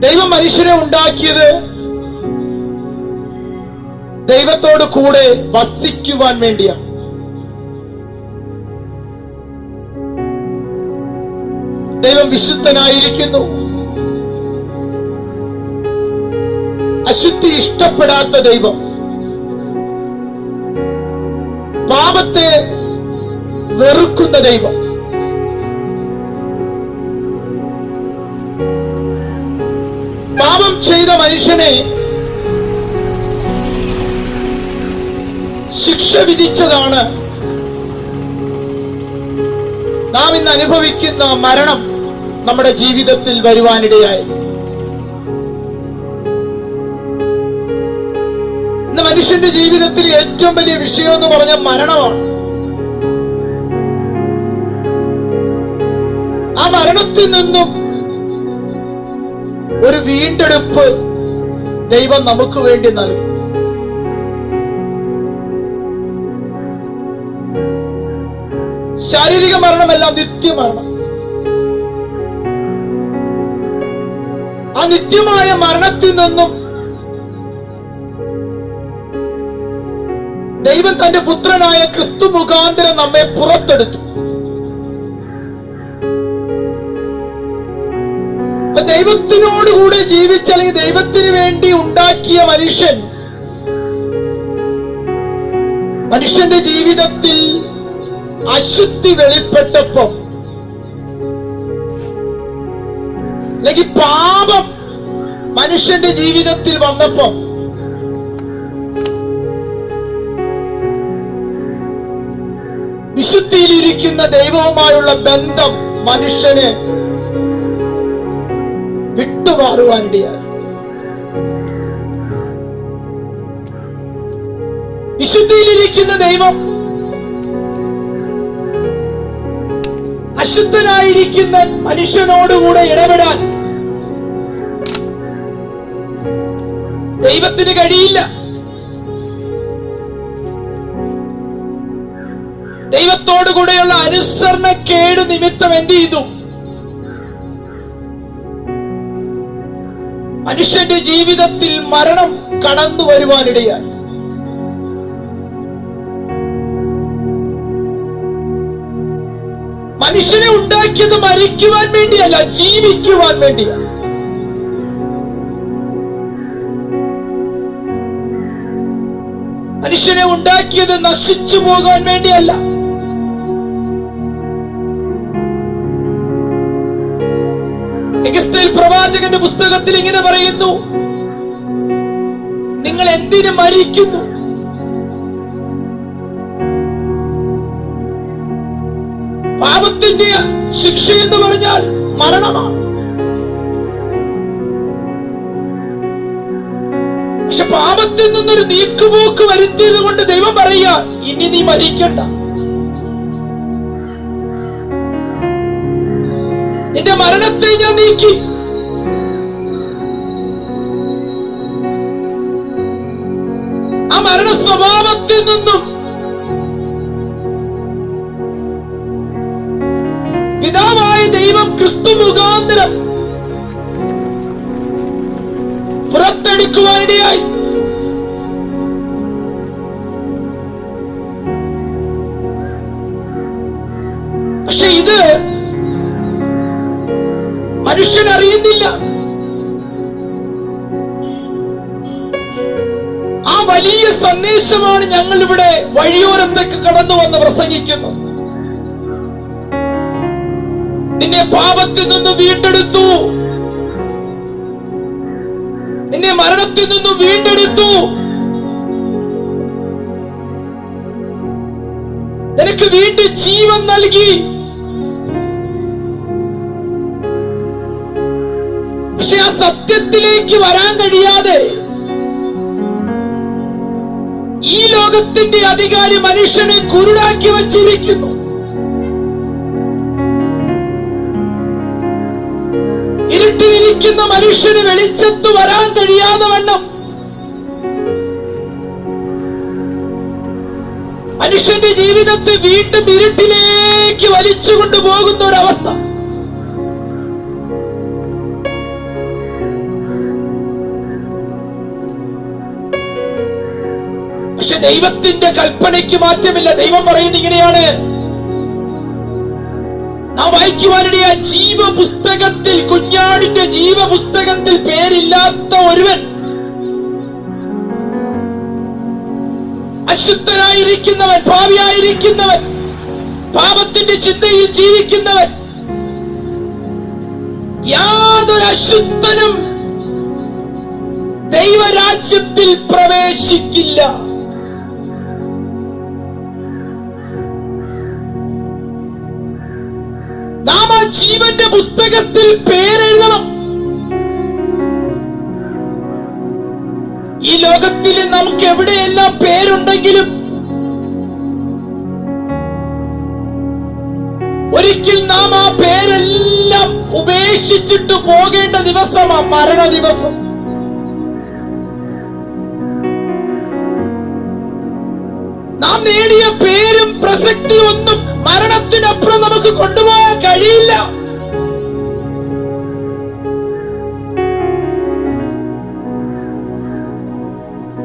ദൈവം മനുഷ്യനെ ഉണ്ടാക്കിയത് ദൈവത്തോട് കൂടെ വസിക്കുവാൻ വേണ്ടിയാണ്. ദൈവം വിശുദ്ധനായിരിക്കുന്നു. അശുദ്ധി ഇഷ്ടപ്പെടാത്ത ദൈവം. പാപത്തെ വെറുക്കുന്ന ദൈവം. ചെയ്ത മനുഷ്യനെ ശിക്ഷ വിധിച്ചതാണ്. നാം ഇന്ന് അനുഭവിക്കുന്ന മരണം നമ്മുടെ ജീവിതത്തിൽ വരുവാനിടയായി. ഇന്ന് മനുഷ്യന്റെ ജീവിതത്തിൽ ഏറ്റവും വലിയ വിഷയം എന്ന് പറഞ്ഞ മരണമാണ്. ആ മരണത്തിൽ നിന്നും ഒരു വീണ്ടെടുപ്പ് ദൈവം നമുക്ക് വേണ്ടി നൽകും. ശാരീരിക മരണമല്ല നിത്യമരണം ആ നിത്യമായ മരണത്തിൽ നിന്നും ദൈവം തന്റെ പുത്രനായ ക്രിസ്തു മുഖാന്തരം നമ്മെ പുറത്തെടുത്തു. ദൈവത്തിനോടുകൂടെ ജീവിച്ച അല്ലെങ്കിൽ ദൈവത്തിന് വേണ്ടി ഉണ്ടാക്കിയ മനുഷ്യൻ മനുഷ്യന്റെ ജീവിതത്തിൽ അശുദ്ധി വെളിപ്പെട്ടപ്പം അല്ലെങ്കിൽ പാപം മനുഷ്യന്റെ ജീവിതത്തിൽ വന്നപ്പം വിശുദ്ധിയിലിരിക്കുന്ന ദൈവവുമായുള്ള ബന്ധം മനുഷ്യന് വിട്ടുമാറുവാനിടയായി വിശുദ്ധിയിലിരിക്കുന്ന ദൈവം അശുദ്ധനായിരിക്കുന്ന മനുഷ്യനോടുകൂടെ ഇടപെടാൻ ദൈവത്തിന് കഴിയില്ല. ദൈവത്തോടു കൂടെയുള്ള അനുസരണക്കേട് നിമിത്തം എന്ത് ചെയ്തു? മനുഷ്യന്റെ ജീവിതത്തിൽ മരണം കടന്നു വരുവാനിടയായി. മനുഷ്യനെ ഉണ്ടാക്കിയത് മരിക്കുവാൻ വേണ്ടിയല്ല ജീവിക്കുവാൻ വേണ്ടിയാണ് മനുഷ്യനെ ഉണ്ടാക്കിയത് നശിച്ചു പോകാൻ വേണ്ടിയല്ല. പ്രവാചകന്റെ പുസ്തകത്തിൽ ഇങ്ങനെ പറയുന്നു. നിങ്ങൾ എന്തിനു മരിക്കുന്നു? പാപത്തിന്റെ ശിക്ഷ എന്ന് പറഞ്ഞാൽ മരണമാണ്. പക്ഷെ പാപത്തിൽ നിന്നൊരു നീക്കുപോക്ക് വരുത്തിയത് കൊണ്ട് ദൈവം പറയുക ഇനി നീ മരിക്കണ്ട. നിന്റെ മരണത്തെ ഞാൻ നീക്കി. ആ മരണ സ്വഭാവത്തിൽ നിന്നും പിതാവായ ദൈവം ക്രിസ്തു മുഖാന്തരം പുറത്തെടുക്കുവാനിടയായി. പക്ഷെ ഇത് മനുഷ്യൻ അറിയുന്നില്ല. ആ വലിയ സന്ദേശമാണ് ഞങ്ങൾ ഇവിടെ വഴിയോരത്തേക്ക് കടന്നു വന്ന് പ്രസംഗിക്കുന്നത്. നിന്നെ പാപത്തിൽ നിന്ന് വീണ്ടെടുത്തു. നിന്നെ മരണത്തിൽ നിന്ന് വീണ്ടെടുത്തു. നിനക്ക് വീണ്ടും ജീവൻ നൽകി. പക്ഷെ ആ സത്യത്തിലേക്ക് വരാൻ കഴിയാതെ ഈ ലോകത്തിന്റെ അധികാരി മനുഷ്യനെ കുരുടാക്കി വച്ചിരിക്കുന്നു. ഇരുട്ടിലിരിക്കുന്ന മനുഷ്യന് വെളിച്ചത്ത് വരാൻ കഴിയാതെ വണ്ണം. മനുഷ്യന്റെ ജീവിതത്തെ വീണ്ടും ഇരുട്ടിലേക്ക് വലിച്ചുകൊണ്ടു പോകുന്ന ഒരവസ്ഥ. ദൈവത്തിന്റെ കൽപ്പനയ്ക്ക് മാറ്റമില്ല. ദൈവം പറയുന്നത് ഇങ്ങനെയാണ്. നാം വായിക്കുവാനിടയ ജീവപുസ്തകത്തിൽ കുഞ്ഞാടിന്റെ ജീവപുസ്തകത്തിൽ പേരില്ലാത്ത ഒരുവൻ അശുദ്ധനായിരിക്കുന്നവൻ ഭാവിയായിരിക്കുന്നവൻ പാപത്തിന്റെ ചിന്തയിൽ ജീവിക്കുന്നവൻ യാതൊരു അശുദ്ധനും ദൈവരാജ്യത്തിൽ പ്രവേശിക്കില്ല. നാം ആ ജീവന്റെ പുസ്തകത്തിൽ പേരെഴുതണം. ഈ ലോകത്തിൽ നമുക്ക് എവിടെയെല്ലാം പേരുണ്ടെങ്കിലും ഒരിക്കൽ നാം ആ പേരെല്ലാം ഉപേക്ഷിച്ചിട്ട് പോകേണ്ട ദിവസം ആ മരണ ദിവസം. നാം നേടിയ പേരും പ്രസക്തി ഒന്നും മരണത്തിനപ്പുറം നമുക്ക് കൊണ്ടുപോകാൻ കഴിയില്ല.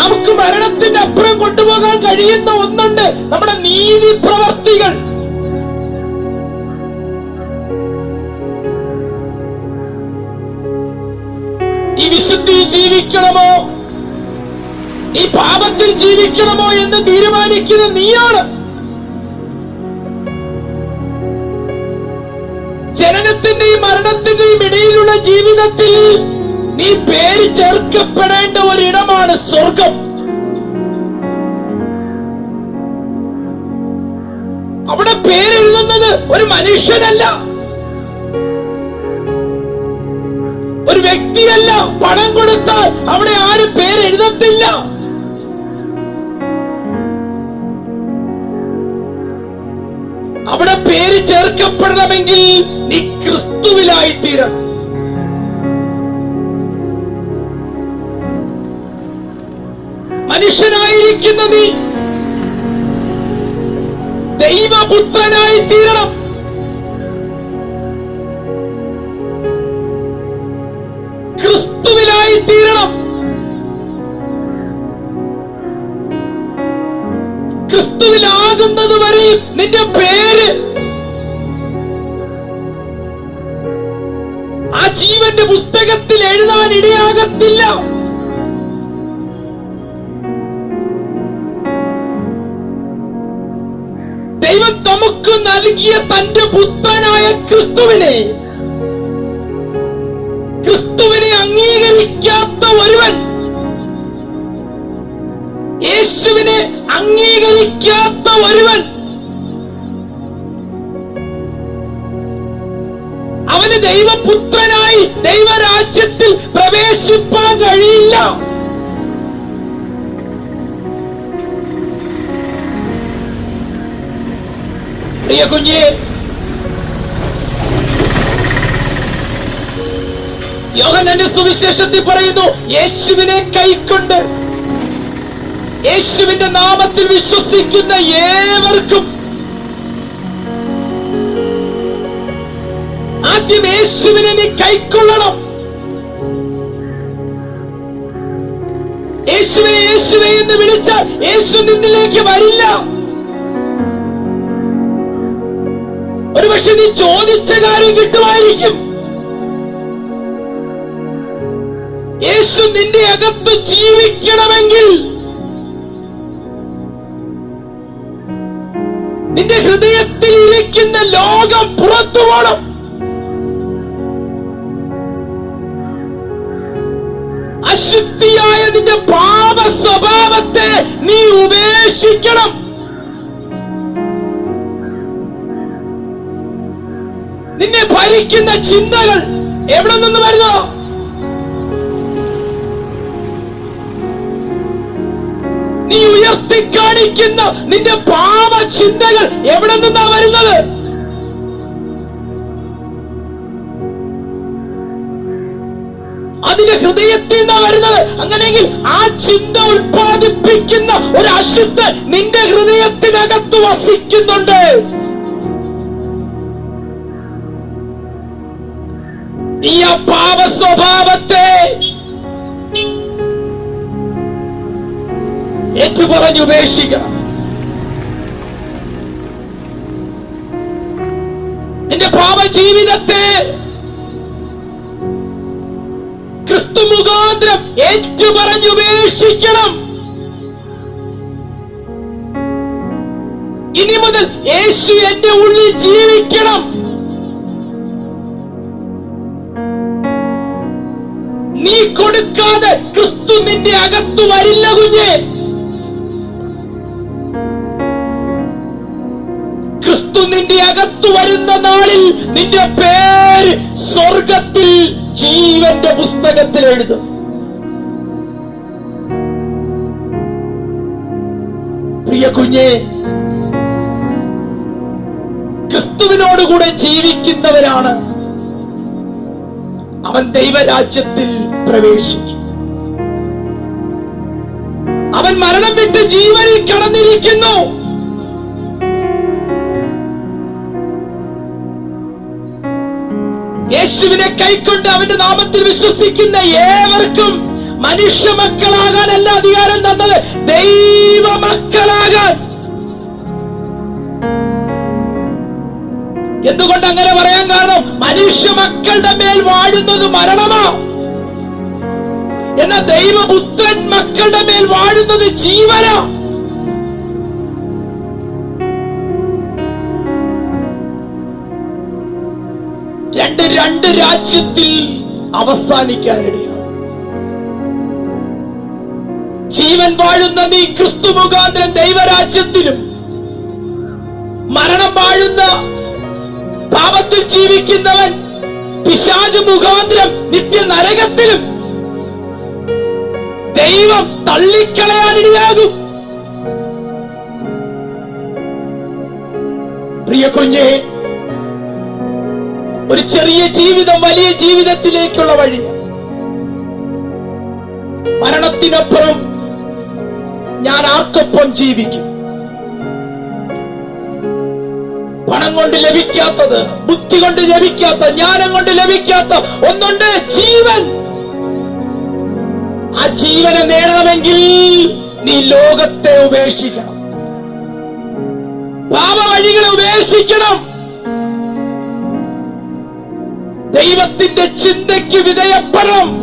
നമുക്ക് മരണത്തിന്റെ അപ്പുറം കൊണ്ടുപോകാൻ കഴിയുന്ന ഒന്നുണ്ട് നമ്മുടെ നീതി പ്രവർത്തികൾ. ഈ വിശുദ്ധി ജീവിക്കണമോ? ഈ പാപത്തിൽ ജീവിക്കണമോ എന്ന് തീരുമാനിക്കുന്ന നീയാണ്. ജനനത്തിന്റെയും മരണത്തിന്റെയും ഇടയിലുള്ള ജീവിതത്തിൽ നീ പേര് ചേർക്കപ്പെടേണ്ട ഒരിടമാണ് സ്വർഗം. അവിടെ പേരെഴുതുന്നത് ഒരു മനുഷ്യനല്ല. ഒരു വ്യക്തിയല്ല പണം കൊടുത്താൽ അവിടെ ആരും പേരെഴുതത്തില്ല. അവിടെ പേര് ചേർക്കപ്പെടണമെങ്കിൽ നീ ക്രിസ്തുവിലായി തീരണം മനുഷ്യനായിരിക്കുന്ന നീ ദൈവപുത്രനായി തീരണം നിന്റെ പേര് ആ ജീവന്റെ പുസ്തകത്തിൽ എഴുതാൻ ഇടയാകത്തില്ല. ദൈവം നമുക്ക് നൽകിയ തന്റെ പുത്രനായ ക്രിസ്തുവിനെ ക്രിസ്തുവിനെ അംഗീകരിക്കാത്ത ഒരുവൻ യേശുവിനെ അംഗീകരിക്കാത്ത ഒരുവൻ അവന് ദൈവപുത്രനായി ദൈവരാജ്യത്തിൽ പ്രവേശിപ്പാൻ കഴിയില്ല. പ്രിയ കുഞ്ഞെ യോഹനന്റെ സുവിശേഷത്തിൽ പറയുന്നു യേശുവിനെ കൈക്കൊണ്ട് യേശുവിന്റെ നാമത്തിൽ വിശ്വസിക്കുന്ന ഏവർക്കും ആദ്യം യേശുവിനെ നീ കൈക്കൊള്ളണം. യേശുവെ യേശുവെ എന്ന് വിളിച്ചാൽ യേശു നിന്നിലേക്ക് വരില്ല. ഒരുപക്ഷെ നീ ചോദിച്ച കാര്യം കിട്ടുമായിരിക്കും. യേശു നിന്റെ അകത്ത് ജീവിക്കണമെങ്കിൽ നിന്റെ ഹൃദയത്തിൽ ഇരിക്കുന്ന ലോകം പുറത്തു പോണം. അശുദ്ധിയായ നിന്റെ പാപ സ്വഭാവത്തെ നീ ഉപേക്ഷിക്കണം. നിന്നെ ഭരിക്കുന്ന ചിന്തകൾ എവിടെ നിന്ന് വരുന്നു? നീ ഉയർത്തി കാണിക്കുന്ന നിന്റെ പാപ ചിന്തകൾ എവിടെ നിന്നാ വരുന്നത്? അതിന്റെ ഹൃദയത്തിൽ നിന്നാണ് വരുന്നത്. അങ്ങനെയെങ്കിൽ ആ ചിന്ത ഉൽപ്പാദിപ്പിക്കുന്ന ഒരു അശുദ്ധ നിന്റെ ഹൃദയത്തിനകത്ത് വസിക്കുന്നുണ്ട്. നീ ആ പാപ സ്വഭാവത്തെ ഏറ്റുപറഞ്ഞുപേക്ഷിക്കണം നിന്റെ പാപ ജീവിതത്തെ ക്രിസ്തു മുഖാന്തരം ഏറ്റു പറഞ്ഞുപേക്ഷിക്കണം ഇനി മുതൽ യേശു എന്റെ ഉള്ളിൽ ജീവിക്കണം. നീ കൊടുക്കാതെ ക്രിസ്തു നിന്റെ അകത്തു വരില്ല കുഞ്ഞെ. ക്രിസ്തു നിന്റെ അകത്തു വരുന്ന നാളിൽ നിന്റെ പേര് സ്വർഗത്തിൽ ജീവന്റെ പുസ്തകത്തിൽ എഴുതും. പ്രിയ കുഞ്ഞെ ക്രിസ്തുവിനോടുകൂടെ ജീവിക്കുന്നവരാണ് അവൻ ദൈവരാജ്യത്തിൽ പ്രവേശിക്കും. അവൻ മരണം വിട്ട് ജീവനിൽ കടന്നിരിക്കുന്നു. യേശുവിനെ കൈക്കൊണ്ട് അവന്റെ നാമത്തിൽ വിശ്വസിക്കുന്ന ഏവർക്കും മനുഷ്യ മക്കളാകാനല്ല അധികാരം തന്നത് ദൈവ മക്കളാകാൻ എന്തുകൊണ്ട് അങ്ങനെ പറയാൻ കാരണം? മനുഷ്യ മക്കളുടെ മേൽ വാഴുന്നത് മരണമാ. എന്നാൽ ദൈവപുത്രൻ മക്കളുടെ മേൽ വാഴുന്നത് ജീവനാ. രണ്ട് രണ്ട് രാജ്യത്തിൽ അവസാനിക്കാനിടയാണ് ജീവൻ വാഴുന്ന നീ ക്രിസ്തു മുഖാന്തരം ദൈവരാജ്യത്തിലും മരണം വാഴുന്ന പാപത്തിൽ ജീവിക്കുന്നവൻ പിശാജ് മുഖാന്തരം നിത്യ നരകത്തിലും ദൈവം തള്ളിക്കളയാനിടയാകും പ്രിയ കുഞ്ഞേ ഒരു ചെറിയ ജീവിതം വലിയ ജീവിതത്തിലേക്കുള്ള വഴി. മരണത്തിനപ്പുറം ഞാൻ ആർക്കൊപ്പം ജീവിക്കും? പണം കൊണ്ട് ലഭിക്കാത്തത് ബുദ്ധി കൊണ്ട് ലഭിക്കാത്ത ജ്ഞാനം കൊണ്ട് ലഭിക്കാത്ത ഒന്നുണ്ട് ജീവൻ. ആ ജീവനെ നേടണമെങ്കിൽ നീ ലോകത്തെ ഉപേക്ഷിക്കണം. പാപ വഴികളെ ഉപേക്ഷിക്കണം. ദൈവത്തിന്റെ ചിന്തയ്ക്ക് വിധേയപ്പെടണം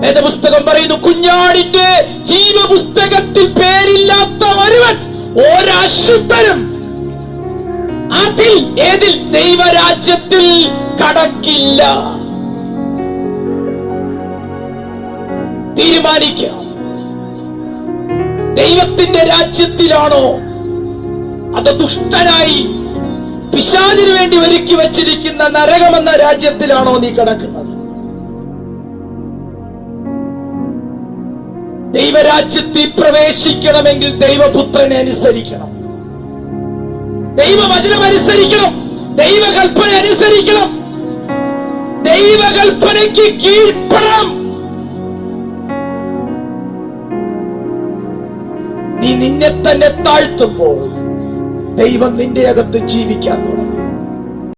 വേദപുസ്തകം പറയുന്നു കുഞ്ഞാടിന്റെ ജീവപുസ്തകത്തിൽ പേരില്ലാത്ത ഒരുവൻ ഒരശുദ്ധനും അതിൽ ഏതിൽ ദൈവരാജ്യത്തിൽ കടക്കില്ല. തീരുമാനിക്കാം. ദൈവത്തിന്റെ രാജ്യത്തിലാണോ അത് ദുഷ്ടനായി പിശാചിനു വേണ്ടി ഒരുക്കി വച്ചിരിക്കുന്ന നരകമെന്ന രാജ്യത്തിലാണോ നീ കിടക്കുന്നത്? ദൈവരാജ്യത്തിൽ പ്രവേശിക്കണമെങ്കിൽ ദൈവപുത്രനെ അനുസരിക്കണം. ദൈവവചനം അനുസരിക്കണം. ദൈവകൽപ്പന അനുസരിക്കണം. ദൈവകൽപ്പനയ്ക്ക് കീഴ്പ്പെടാം നീ നിന്നെ തന്നെ താഴ്ത്തുമ്പോൾ ദൈവം നിന്റെ അകത്ത് ജീവിക്കാൻ തുടങ്ങും.